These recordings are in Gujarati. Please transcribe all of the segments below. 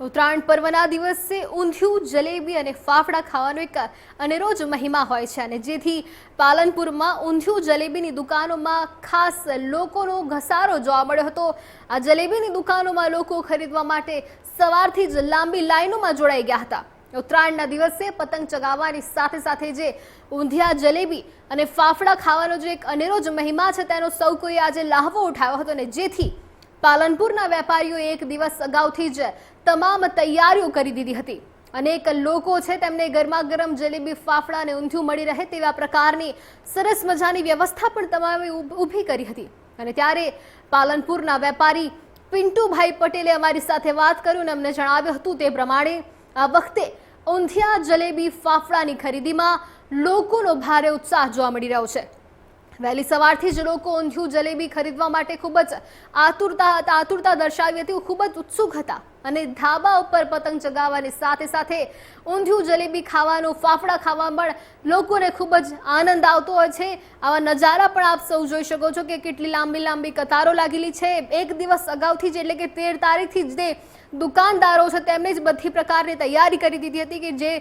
ઉત્તરાયણ પર્વના દિવસે ઊંધિયું, જલેબી અને ફાફડા ખાવાનો એક અનેરો જ મહિમા હોય છે અને જેથી પાલનપુરમાં ઊંધિયું, જલેબીની દુકાનોમાં ખાસ લોકોનો ઘસારો જોવા મળ્યો હતો. આ જલેબીની દુકાનોમાં લોકો ખરીદવા માટે સવારથી જ લાંબી લાઈનોમાં જોડાઈ ગયા હતા. ઉત્તરાયણના દિવસે પતંગ ચગાવવાની સાથે સાથે જે ઊંધિયા, જલેબી અને ફાફડા ખાવાનો જે એક અનેરો જ મહિમા છે, તેનો સૌ કોઈ આજે લાહવો ઉઠાવ્યો હતો અને જેથી પાલનપુરના વેપારીઓએ એક દિવસ અગાઉથી જ તમામ તૈયારીઓ કરી દીધી હતી. અનેક લોકો છે તેમને ગરમા ગરમ જલેબી, ફાફડા અને ઊંધિયું મળી રહે તેવા પ્રકારની સરસ મજાની વ્યવસ્થા પણ તમામે ઊભી કરી હતી. અને ત્યારે પાલનપુરના વેપારી પિન્ટુભાઈ પટેલે અમારી સાથે વાત કર્યું અને અમને જણાવ્યું હતું તે પ્રમાણે આ વખતે ઊંધિયા, જલેબી, ફાફડાની ખરીદીમાં લોકોનો ભારે ઉત્સાહ જોવા મળી રહ્યો છે. વહેલી સવારથી જ લોકો ઊંધિયું જલેબી ખરીદવા માટે ખૂબ જ આતુરતા આતુરતા દર્શાવી હતી. ખૂબ જ ઉત્સુક હતા. અને ધાબા ઉપર પતંગ ચગાવવાની સાથે સાથે ઊંધિયું, જલેબી ખાવાનું, ફાફડા ખાવા પણ લોકોને ખૂબ જ આનંદ આવતો હોય છે. આવા નજારા પણ આપ સૌ જોઈ શકો છો કે કેટલી લાંબી લાંબી કતારો લાગેલી છે. એક દિવસ અગાઉથી જ એટલે કે તેર તારીખથી જ તે દુકાનદારો છે તેમણે જ બધી પ્રકારની તૈયારી કરી દીધી હતી કે જે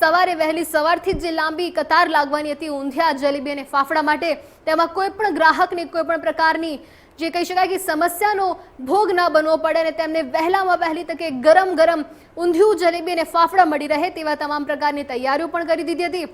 સવારે વહેલી સવારથી જ જે લાંબી કતાર લાગવાની હતી ઊંધિયા, જલેબી અને ફાફડા માટે. તેમાં કોઈ પણ ગ્રાહકને કોઈ પણ પ્રકારની જે કહી શકાય કે સમસ્યાનો ભોગ ન બનવો પડે અને તેમને વહેલામાં વહેલી તકે ગરમ ગરમ ઊંધિયું જલેબી અને ફાફડા મળી રહે તેવા તમામ પ્રકારની તૈયારીઓ પણ કરી દીધી હતી.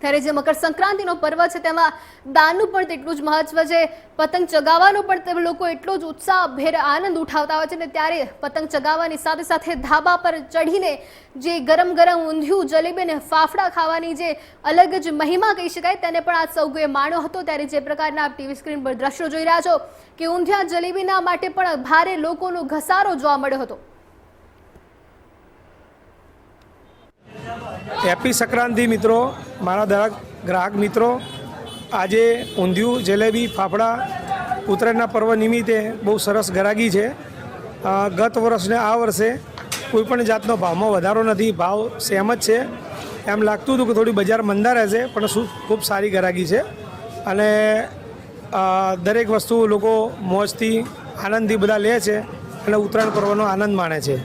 ત્યારે જે મકર સંક્રાંતિનો પર્વ છે, તેમાં દાનનું પણ તેટલું જ મહત્વ છે. પતંગ ચગાવવાનો પણ તે લોકો એટલો જ ઉત્સાહભેર આનંદ ઉઠાવતા હોય છે ને ત્યારે પતંગ ચગાવવાની સાથે સાથે ધાબા પર ચઢીને જે ગરમ ગરમ ઊંધિયું, જલેબી અને ફાફડા ખાવાની જે અલગ જ મહિમા કહી શકાય, તેને પણ આ સૌએ માણ્યો હતો. ત્યારે જે પ્રકારના ટીવી સ્ક્રીન પર દ્રશ્યો જોઈ રહ્યા છો કે ઊંધિયા, જલેબીના માટે પણ ભારે લોકોનો ઘસારો જોવા મળ્યો હતો. હેપી સંક્રાંતિ મિત્રો, મારા દરેક ગ્રાહક મિત્રો. આજે ઊંધિયું, જલેબી, ફાફડા, ઉત્તરાયણના પર્વ નિમિત્તે બહુ સરસ ગરાગી છે. ગત વર્ષને આ વર્ષે કોઈપણ જાતનો ભાવમાં વધારો નથી, ભાવ સેમ જ છે. એમ લાગતું હતું કે થોડી બજાર મંદા રહેશે, પણ શું ખૂબ સારી ગરાગી છે. અને દરેક વસ્તુ લોકો મોજથી આનંદથી બધા લે છે અને ઉત્તરાયણ પર્વનો આનંદ માણે છે.